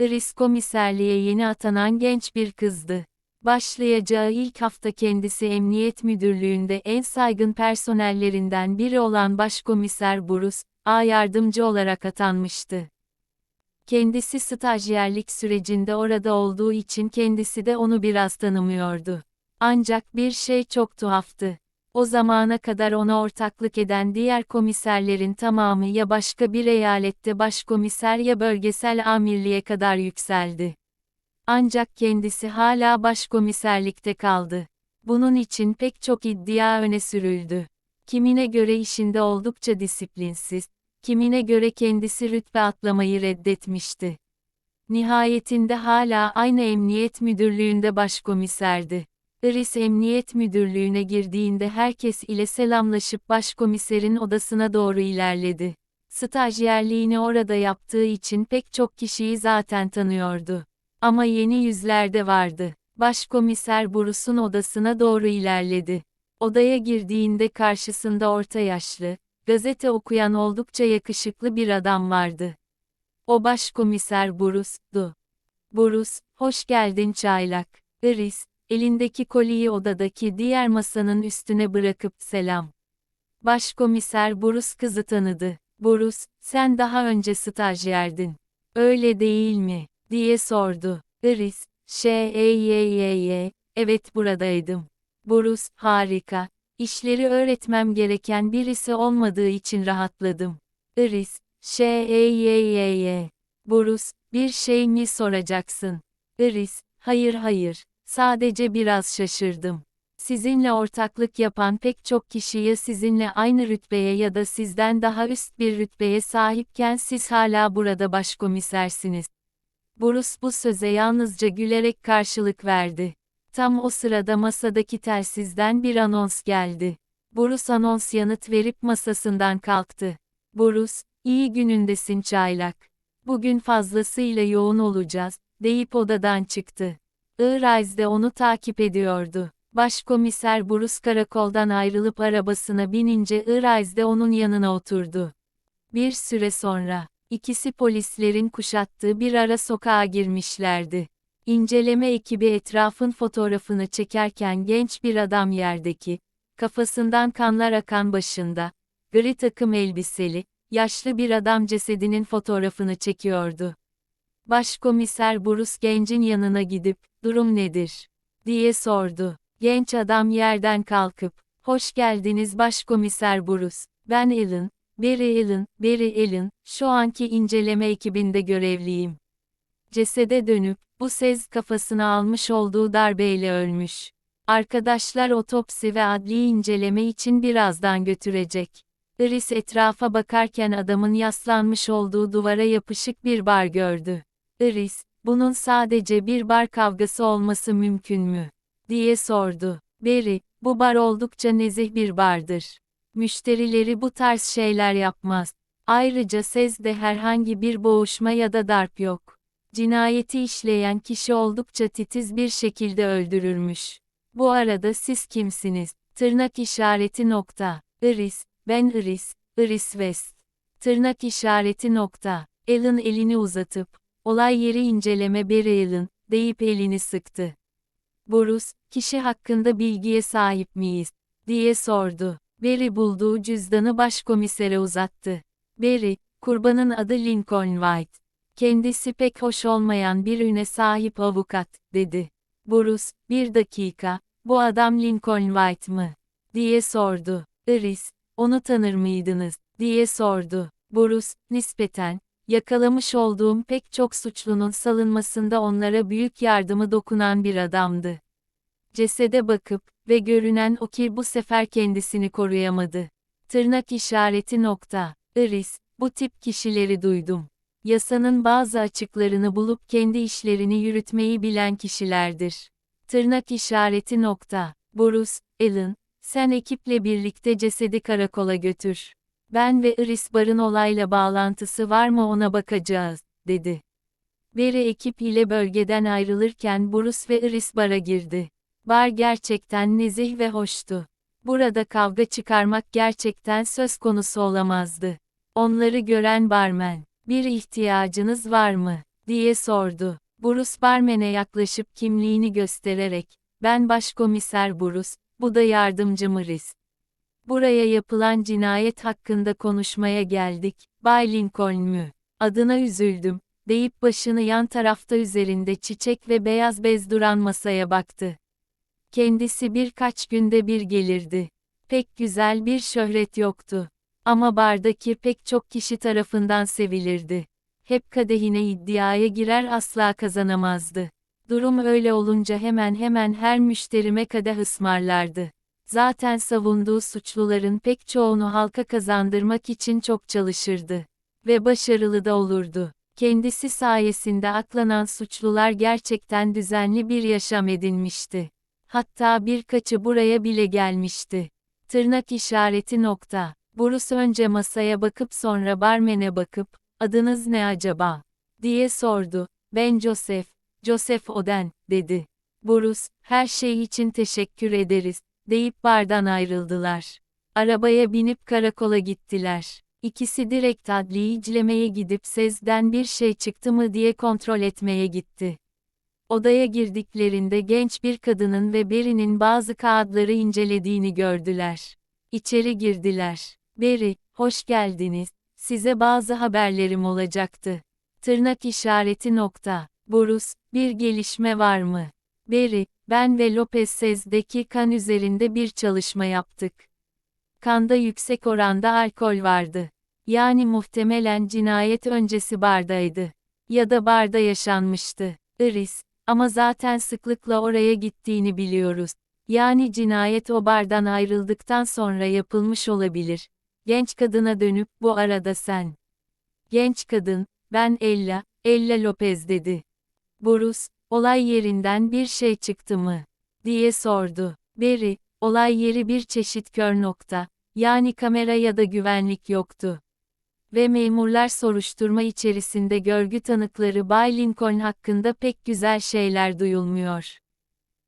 Iris komiserliğe yeni atanan genç bir kızdı. Başlayacağı ilk hafta kendisi Emniyet Müdürlüğü'nde en saygın personellerinden biri olan Başkomiser Burus, A yardımcı olarak atanmıştı. Kendisi stajyerlik sürecinde orada olduğu için kendisi de onu biraz tanımıyordu. Ancak bir şey çok tuhaftı. O zamana kadar ona ortaklık eden diğer komiserlerin tamamı ya başka bir eyalette başkomiser ya bölgesel amirliğe kadar yükseldi. Ancak kendisi hala başkomiserlikte kaldı. Bunun için pek çok iddia öne sürüldü. Kimine göre işinde oldukça disiplinsiz, kimine göre kendisi rütbe atlamayı reddetmişti. Nihayetinde hala aynı emniyet müdürlüğünde başkomiserdi. Iris Emniyet Müdürlüğü'ne girdiğinde herkes ile selamlaşıp başkomiserin odasına doğru ilerledi. Stajyerliğini orada yaptığı için pek çok kişiyi zaten tanıyordu. Ama yeni yüzler de vardı. Başkomiser Burus'un odasına doğru ilerledi. Odaya girdiğinde karşısında orta yaşlı, gazete okuyan oldukça yakışıklı bir adam vardı. O başkomiser Burus'du. Burus, hoş geldin çaylak. Iris, elindeki koliyi odadaki diğer masanın üstüne bırakıp selam. Başkomiser Burus kızı tanıdı. Burus, sen daha önce stajyerdin. Öyle değil mi? diye sordu. Iris, Ş-E-Y-Y-Y, evet buradaydım. Burus, harika. İşleri öğretmem gereken birisi olmadığı için rahatladım. Iris, Ş-E-Y-Y-Y. Burus, bir şey mi soracaksın? Iris, hayır hayır, sadece biraz şaşırdım. Sizinle ortaklık yapan pek çok kişiye sizinle aynı rütbeye ya da sizden daha üst bir rütbeye sahipken siz hala burada başkomisersiniz. Burus bu söze yalnızca gülerek karşılık verdi. Tam o sırada masadaki telsizden bir anons geldi. Burus anons yanıt verip masasından kalktı. Burus, iyi günündesin çaylak. Bugün fazlasıyla yoğun olacağız, deyip odadan çıktı. Iğrayz de onu takip ediyordu. Başkomiser Burus karakoldan ayrılıp arabasına binince Iğrayz de onun yanına oturdu. Bir süre sonra, İkisi polislerin kuşattığı bir ara sokağa girmişlerdi. İnceleme ekibi etrafın fotoğrafını çekerken genç bir adam yerdeki, kafasından kanlar akan başında, gri takım elbiseli, yaşlı bir adam cesedinin fotoğrafını çekiyordu. Başkomiser Burus gencin yanına gidip, durum nedir? diye sordu. Genç adam yerden kalkıp, hoş geldiniz Başkomiser Burus, ben Alan, Barry Allen, Barry Allen, şu anki inceleme ekibinde görevliyim. Cesede dönüp, bu sez kafasına almış olduğu darbeyle ölmüş. Arkadaşlar otopsi ve adli inceleme için birazdan götürecek. Iris etrafa bakarken adamın yaslanmış olduğu duvara yapışık bir bar gördü. Iris, bunun sadece bir bar kavgası olması mümkün mü? diye sordu. Barry, bu bar oldukça nezih bir bardır. Müşterileri bu tarz şeyler yapmaz. Ayrıca Sez'de herhangi bir boğuşma ya da darp yok. Cinayeti işleyen kişi oldukça titiz bir şekilde öldürülmüş. Bu arada siz kimsiniz? Tırnak işareti nokta. Iris, ben Iris, Iris West. Tırnak işareti nokta. Alan elini uzatıp, olay yeri inceleme Barry Alan, deyip elini sıktı. Borus, kişi hakkında bilgiye sahip miyiz? diye sordu. Barry bulduğu cüzdanı başkomisere uzattı. Barry, kurbanın adı Lincoln White. Kendisi pek hoş olmayan bir üne sahip avukat, dedi. Bruce, bir dakika, bu adam Lincoln White mı? diye sordu. Iris, onu tanır mıydınız? diye sordu. Bruce, nispeten, yakalamış olduğum pek çok suçlunun salınmasında onlara büyük yardımı dokunan bir adamdı. Cesede bakıp ve görünen o ki bu sefer kendisini koruyamadı. Tırnak işareti nokta. Iris, bu tip kişileri duydum. Yasanın bazı açıklarını bulup kendi işlerini yürütmeyi bilen kişilerdir. Tırnak işareti nokta. Bruce, Alan, sen ekiple birlikte cesedi karakola götür. Ben ve Iris Bar'ın olayla bağlantısı var mı ona bakacağız, dedi. Beri ekip ile bölgeden ayrılırken Bruce ve Iris Bar'a girdi. Bar gerçekten nezih ve hoştu. Burada kavga çıkarmak gerçekten söz konusu olamazdı. Onları gören barmen, bir ihtiyacınız var mı? diye sordu. Bruce barmene yaklaşıp kimliğini göstererek, ben başkomiser Bruce, bu da yardımcım Iris. Buraya yapılan cinayet hakkında konuşmaya geldik, Bay Lincoln mü? Adına üzüldüm, deyip başını yan tarafta üzerinde çiçek ve beyaz bez duran masaya baktı. Kendisi birkaç günde bir gelirdi. Pek güzel bir şöhret yoktu. Ama bardaki pek çok kişi tarafından sevilirdi. Hep kadehine iddiaya girer asla kazanamazdı. Durum öyle olunca hemen hemen her müşterime kadeh ısmarlardı. Zaten savunduğu suçluların pek çoğunu halka kazandırmak için çok çalışırdı. Ve başarılı da olurdu. Kendisi sayesinde aklanan suçlular gerçekten düzenli bir yaşam edinmişti. Hatta birkaçı buraya bile gelmişti. Tırnak işareti nokta. Bruce önce masaya bakıp sonra barmene bakıp, adınız ne acaba? diye sordu. Ben Joseph, Joseph Oden, dedi. Bruce, her şey için teşekkür ederiz, deyip bardan ayrıldılar. Arabaya binip karakola gittiler. İkisi direkt adli iclemeye gidip Sez'den bir şey çıktı mı diye kontrol etmeye gitti. Odaya girdiklerinde genç bir kadının ve Beri'nin bazı kağıtları incelediğini gördüler. İçeri girdiler. Beri, hoş geldiniz. Size bazı haberlerim olacaktı. Tırnak işareti nokta. Bruce, bir gelişme var mı? Beri, ben ve Lopez Sez'deki kan üzerinde bir çalışma yaptık. Kanda yüksek oranda alkol vardı. Yani muhtemelen cinayet öncesi bardaydı. Ya da barda yaşanmıştı. Iris, ama zaten sıklıkla oraya gittiğini biliyoruz. Yani cinayet o bardan ayrıldıktan sonra yapılmış olabilir. Genç kadına dönüp, bu arada sen. Genç kadın, ben Ella, Ella Lopez dedi. Bruce, olay yerinden bir şey çıktı mı? diye sordu. Berry, olay yeri bir çeşit kör nokta, yani kamera ya da güvenlik yoktu. Ve memurlar soruşturma içerisinde görgü tanıkları Bay Lincoln hakkında pek güzel şeyler duyulmuyor.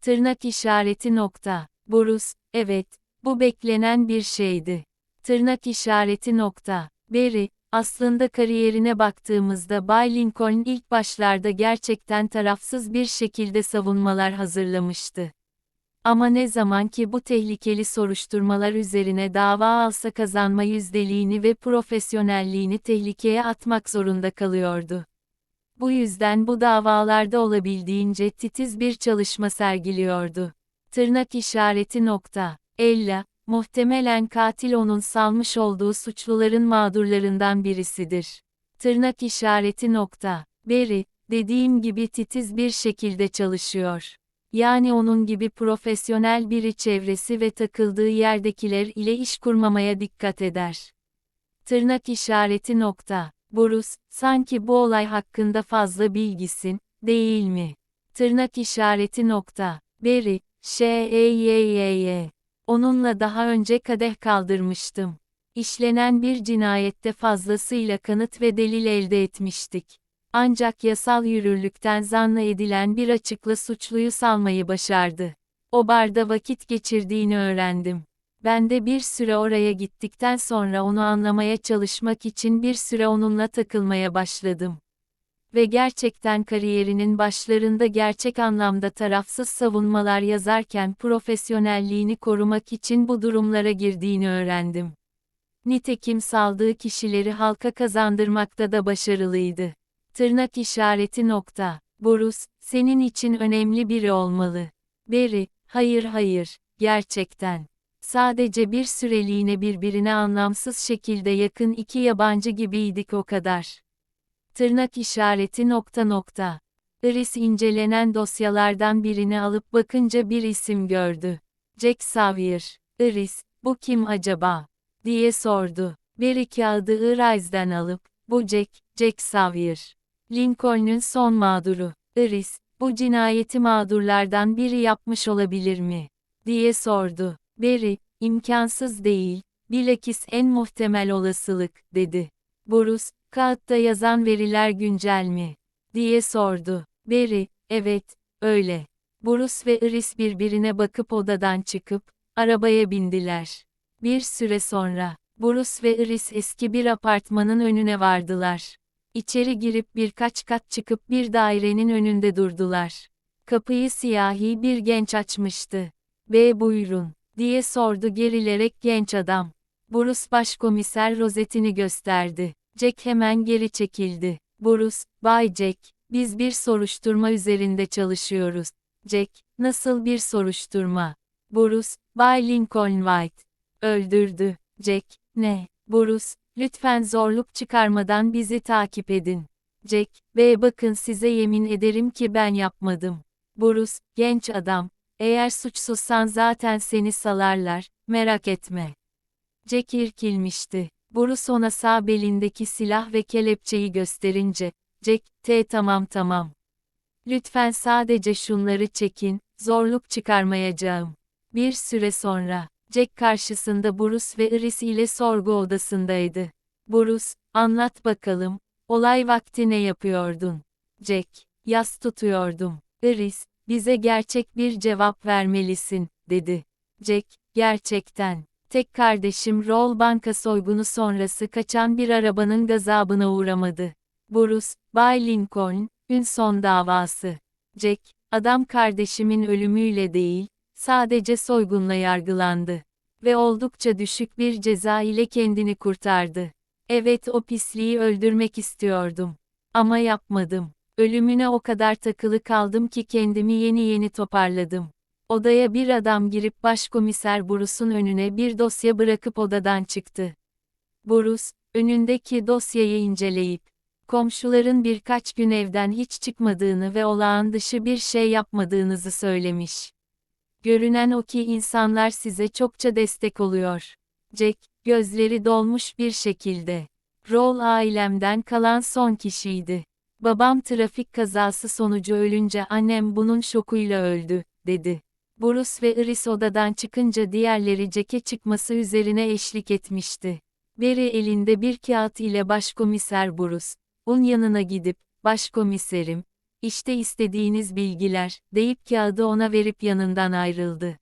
Tırnak işareti nokta. Bruce, evet, bu beklenen bir şeydi. Tırnak işareti nokta. Berry, aslında kariyerine baktığımızda Bay Lincoln ilk başlarda gerçekten tarafsız bir şekilde savunmalar hazırlamıştı. Ama ne zaman ki bu tehlikeli soruşturmalar üzerine dava alsa kazanma yüzdeliğini ve profesyonelliğini tehlikeye atmak zorunda kalıyordu. Bu yüzden bu davalarda olabildiğince titiz bir çalışma sergiliyordu. Tırnak işareti nokta. Ella, muhtemelen katil onun salmış olduğu suçluların mağdurlarından birisidir. Tırnak işareti nokta. Berry, dediğim gibi titiz bir şekilde çalışıyor. Yani onun gibi profesyonel biri çevresi ve takıldığı yerdekiler ile iş kurmamaya dikkat eder. Tırnak işareti nokta. Bruce, sanki bu olay hakkında fazla bilgisin, değil mi? Tırnak işareti nokta. Berry, ş-e-y-y-y. Onunla daha önce kadeh kaldırmıştım. İşlenen bir cinayette fazlasıyla kanıt ve delil elde etmiştik. Ancak yasal yürürlükten zanlı edilen bir açıkla suçluyu salmayı başardı. O barda vakit geçirdiğini öğrendim. Ben de bir süre oraya gittikten sonra onu anlamaya çalışmak için bir süre onunla takılmaya başladım. Ve gerçekten kariyerinin başlarında gerçek anlamda tarafsız savunmalar yazarken profesyonelliğini korumak için bu durumlara girdiğini öğrendim. Nitekim saldığı kişileri halka kazandırmakta da başarılıydı. Tırnak işareti nokta. Bruce, senin için önemli biri olmalı. Berry, hayır hayır, gerçekten. Sadece bir süreliğine birbirine anlamsız şekilde yakın iki yabancı gibiydik o kadar. Tırnak işareti nokta nokta. Iris incelenen dosyalardan birini alıp bakınca bir isim gördü. Jack Sawyer. Iris, bu kim acaba? diye sordu. Berry kağıdı Iris'den alıp, bu Jack, Jack Sawyer. Lincoln'un son mağduru, Iris, bu cinayeti mağdurlardan biri yapmış olabilir mi? diye sordu. Berry, imkansız değil, bilakis en muhtemel olasılık, dedi. Bruce, kağıtta yazan veriler güncel mi? diye sordu. Berry, evet, öyle. Bruce ve Iris birbirine bakıp odadan çıkıp, arabaya bindiler. Bir süre sonra, Bruce ve Iris eski bir apartmanın önüne vardılar. İçeri girip birkaç kat çıkıp bir dairenin önünde durdular. Kapıyı siyahi bir genç açmıştı. Bey buyurun, diye sordu gerilerek genç adam. Bruce başkomiser rozetini gösterdi. Jack hemen geri çekildi. Bruce, Bay Jack, biz bir soruşturma üzerinde çalışıyoruz. Jack, nasıl bir soruşturma? Bruce, Bay Lincoln White. Öldürdü. Jack, ne? Bruce, lütfen zorluk çıkarmadan bizi takip edin. Jack, ve bakın size yemin ederim ki ben yapmadım. Bruce, genç adam, eğer suçsuzsan zaten seni salarlar, merak etme. Jack irkilmişti. Bruce ona sağ belindeki silah ve kelepçeyi gösterince, Jack, T tamam tamam. Lütfen sadece şunları çekin, zorluk çıkarmayacağım. Bir süre sonra, Jack karşısında Bruce ve Iris ile sorgu odasındaydı. Bruce, anlat bakalım, olay vakti ne yapıyordun? Jack, yas tutuyordum. Iris, bize gerçek bir cevap vermelisin, dedi. Jack, gerçekten. Tek kardeşim Roll banka soygunu sonrası kaçan bir arabanın gazabına uğramadı. Bruce, Bay Lincoln, ün son davası. Jack, adam kardeşimin ölümüyle değil, sadece soygunla yargılandı. Ve oldukça düşük bir ceza ile kendini kurtardı. Evet o pisliği öldürmek istiyordum. Ama yapmadım. Ölümüne o kadar takılı kaldım ki kendimi yeni yeni toparladım. Odaya bir adam girip başkomiser Bruce'un önüne bir dosya bırakıp odadan çıktı. Bruce, önündeki dosyayı inceleyip, komşuların birkaç gün evden hiç çıkmadığını ve olağan dışı bir şey yapmadığınızı söylemiş. Görünen o ki insanlar size çokça destek oluyor. Jack, gözleri dolmuş bir şekilde. Roll ailemden kalan son kişiydi. Babam trafik kazası sonucu ölünce annem bunun şokuyla öldü, dedi. Bruce ve Iris odadan çıkınca diğerleri Jack'e çıkması üzerine eşlik etmişti. Beri elinde bir kağıt ile başkomiser Bruce, un yanına gidip, başkomiserim, işte istediğiniz bilgiler, deyip kağıdı ona verip yanından ayrıldı.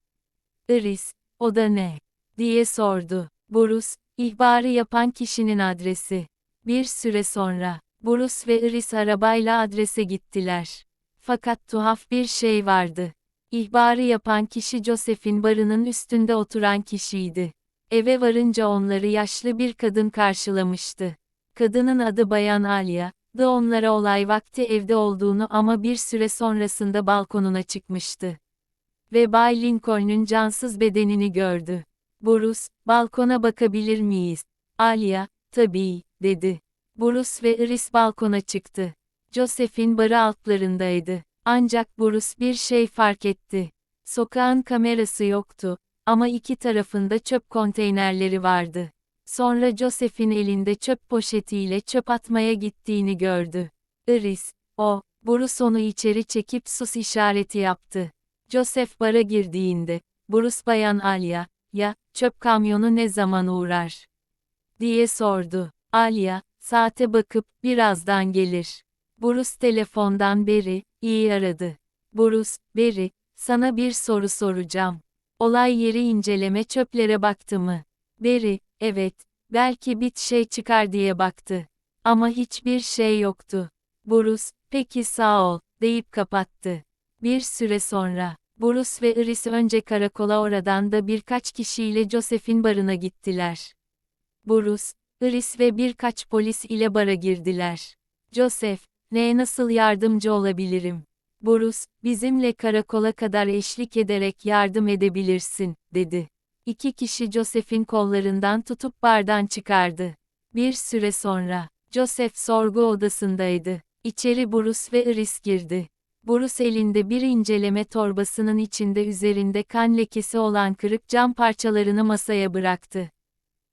Iris, o da ne? diye sordu. Bruce, ihbarı yapan kişinin adresi. Bir süre sonra, Bruce ve Iris arabayla adrese gittiler. Fakat tuhaf bir şey vardı. İhbarı yapan kişi Joseph'in barının üstünde oturan kişiydi. Eve varınca onları yaşlı bir kadın karşılamıştı. Kadının adı Bayan Alya, da onlara olay vakti evde olduğunu ama bir süre sonrasında balkonuna çıkmıştı. Ve Bay Lincoln'un cansız bedenini gördü. Bruce, balkona bakabilir miyiz? Alya, tabii, dedi. Bruce ve Iris balkona çıktı. Joseph'in barı altlarındaydı. Ancak Bruce bir şey fark etti. Sokağın kamerası yoktu ama iki tarafında çöp konteynerleri vardı. Sonra Joseph'in elinde çöp poşetiyle çöp atmaya gittiğini gördü. Iris, o, Bruce onu içeri çekip sus işareti yaptı. Joseph bara girdiğinde, Bruce bayan Alya, ya, çöp kamyonu ne zaman uğrar? diye sordu. Alya, saate bakıp, birazdan gelir. Bruce telefondan beri, iyi aradı. Bruce, Beri, sana bir soru soracağım. Olay yeri inceleme çöplere baktı mı? Beri, evet, belki bir şey çıkar diye baktı. Ama hiçbir şey yoktu. Bruce, peki sağ ol, deyip kapattı. Bir süre sonra, Bruce ve Iris önce karakola oradan da birkaç kişiyle Joseph'in barına gittiler. Bruce, Iris ve birkaç polis ile bara girdiler. Joseph, neye nasıl yardımcı olabilirim? Bruce, bizimle karakola kadar eşlik ederek yardım edebilirsin, dedi. İki kişi Joseph'in kollarından tutup bardan çıkardı. Bir süre sonra, Joseph sorgu odasındaydı. İçeri Bruce ve Iris girdi. Bruce elinde bir inceleme torbasının içinde üzerinde kan lekesi olan kırık cam parçalarını masaya bıraktı.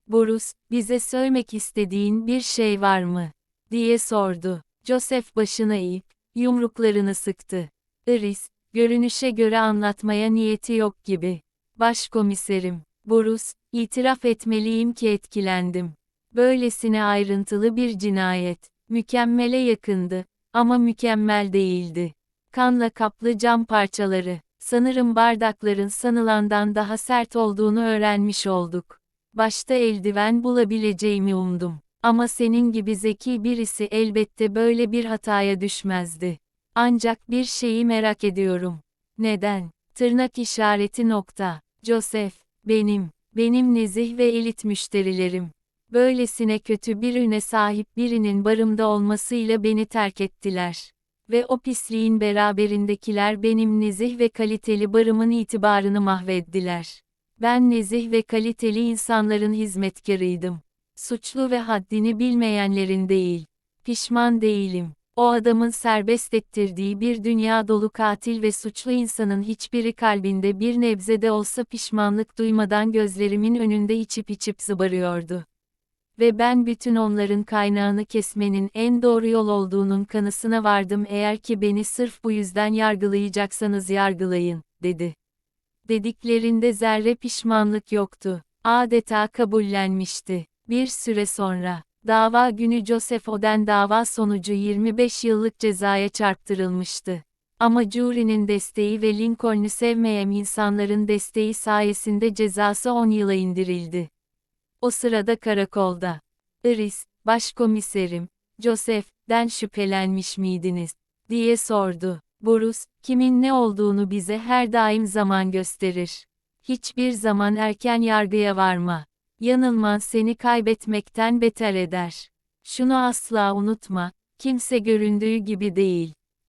Bruce, bize söylemek istediğin bir şey var mı? diye sordu. Joseph başına eğip, yumruklarını sıktı. Iris, görünüşe göre anlatmaya niyeti yok gibi. Başkomiserim, Bruce, itiraf etmeliyim ki etkilendim. Böylesine ayrıntılı bir cinayet, mükemmele yakındı, ama mükemmel değildi. Kanla kaplı cam parçaları, sanırım bardakların sanılandan daha sert olduğunu öğrenmiş olduk. Başta eldiven bulabileceğimi umdum. Ama senin gibi zeki birisi elbette böyle bir hataya düşmezdi. Ancak bir şeyi merak ediyorum. Neden? Tırnak işareti nokta. Joseph, benim, benim nezih ve elit müşterilerim. Böylesine kötü bir üne sahip birinin barımda olmasıyla beni terk ettiler. Ve o pisliğin beraberindekiler benim nezih ve kaliteli barımın itibarını mahvettiler. Ben nezih ve kaliteli insanların hizmetkarıydım. Suçlu ve haddini bilmeyenlerin değil. Pişman değilim. O adamın serbest ettirdiği bir dünya dolu katil ve suçlu insanın hiçbiri kalbinde bir nebze de olsa pişmanlık duymadan gözlerimin önünde içip içip zıbarıyordu. Ve ben bütün onların kaynağını kesmenin en doğru yol olduğunun kanısına vardım eğer ki beni sırf bu yüzden yargılayacaksanız yargılayın, dedi. Dediklerinde zerre pişmanlık yoktu. Adeta kabullenmişti. Bir süre sonra, dava günü Joseph Oden dava sonucu 25 yıllık cezaya çarptırılmıştı. Ama jürinin desteği ve Lincoln'u sevmeyen insanların desteği sayesinde cezası 10 yıla indirildi. O sırada karakolda. Iris, başkomiserim, Joseph'den şüphelenmiş miydiniz? diye sordu. Bruce, kimin ne olduğunu bize her daim zaman gösterir. Hiçbir zaman erken yargıya varma. Yanılman seni kaybetmekten beter eder. Şunu asla unutma, kimse göründüğü gibi değil.